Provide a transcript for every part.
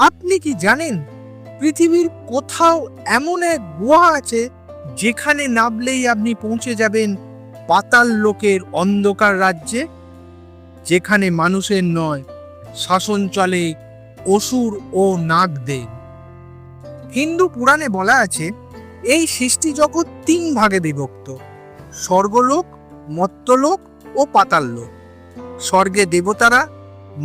আপনি কি জানেন পৃথিবীর কোথাও এমন এক গুহা আছে যেখানে নামলেই আপনি পৌঁছে যাবেন পাতাল লোকের অন্ধকার রাজ্যে? যেখানে মানুষের নয়, শাসন চলে অসুর ও নাগদের। হিন্দু পুরাণে বলা আছে, এই সৃষ্টি জগৎ তিন ভাগে বিভক্ত। স্বর্গলোক, মত্তলোক ও পাতাললোক স্বর্গে দেবতারা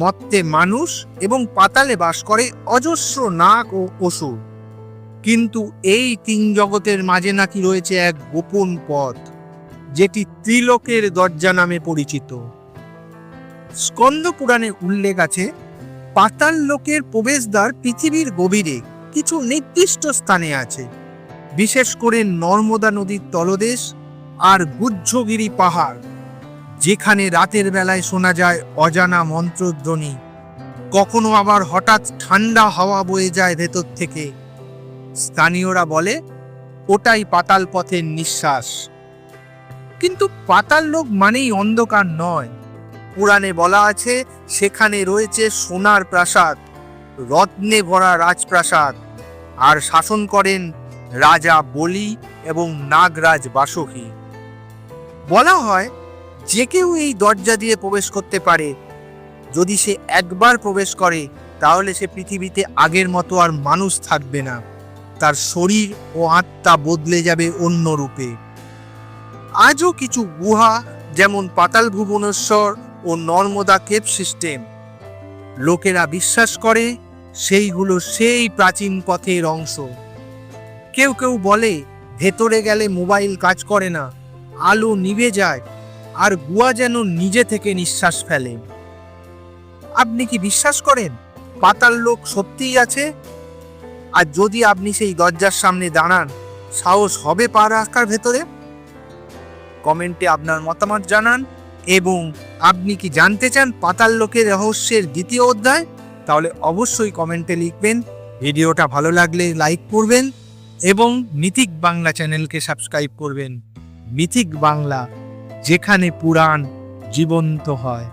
মত্তে মানুষ এবং পাতালে বাস করে অজস্র নাক ও অসুর। কিন্তু এই তিন জগতের মাঝে নাকি রয়েছে এক গোপন পথ, যেটি ত্রিলোকের দরজা নামে পরিচিত। স্কন্দ পুরাণে উল্লেখ আছে, পাতাল লোকের প্রবেশদ্বার পৃথিবীর গভীরে কিছু নির্দিষ্ট স্থানে আছে, বিশেষ করে নর্মদা নদীর তলদেশ আর গুজ্জগিরি পাহাড়। যেখানে রাতের বেলায় শোনা যায় অজানা মন্ত্রধ্বনি। কখনো আবার হঠাৎ ঠান্ডা হাওয়া বয়ে যায় ভেতর থেকে। স্থানীয়রা বলে, ওটাই পাতাল পথের নিঃশ্বাস। কিন্তু পাতাল লোক মানেই অন্ধকার নয়। পুরাণে বলা আছে, সেখানে রয়েছে সোনার প্রাসাদ, রত্নে ভরা রাজপ্রাসাদ। আর শাসন করেন রাজা বলি এবং নাগরাজ বাসকি। বলা হয় যে কেউ এই দরজা দিয়ে প্রবেশ করতে পারে। যদি সে একবার প্রবেশ করে, তাহলে সে পৃথিবীতে আগের মতো আর মানুষ থাকবে না। তার শরীর ও আত্মা বদলে যাবে অন্য রূপে। আজও কিছু গুহা, যেমন পাতাল ভুবনেশ্বর ও নর্মদা কেপ সিস্টেম। লোকেরা বিশ্বাস করে, সেইগুলো সেই প্রাচীন পথের অংশ। কেউ কেউ বলে, ভেতরে গেলে মোবাইল কাজ করে না, আলো নিভে যায় আর গুয়া যেন নিজে থেকে নিঃশ্বাস ফেলে। আপনি কি বিশ্বাস করেন? পাতাল লোক সত্যিই আছে? আর যদি আপনি সেই দরজার সামনে দাঁড়ান, সাহস হবে পা রাখার ভেতরে? কমেন্টে আপনার মতামত জানান এবং আপনি কি জানতে চান পাতাল লোকের রহস্যের দ্বিতীয় অধ্যায়? তাহলে অবশ্যই কমেন্টে লিখবেন। ভিডিওটা ভালো লাগলে লাইক করবেন এবং মিথিক বাংলা চ্যানেলকে সাবস্ক্রাইব করবেন। মিথিক বাংলা। যেখানে পুরাণ জীবন্ত হয়।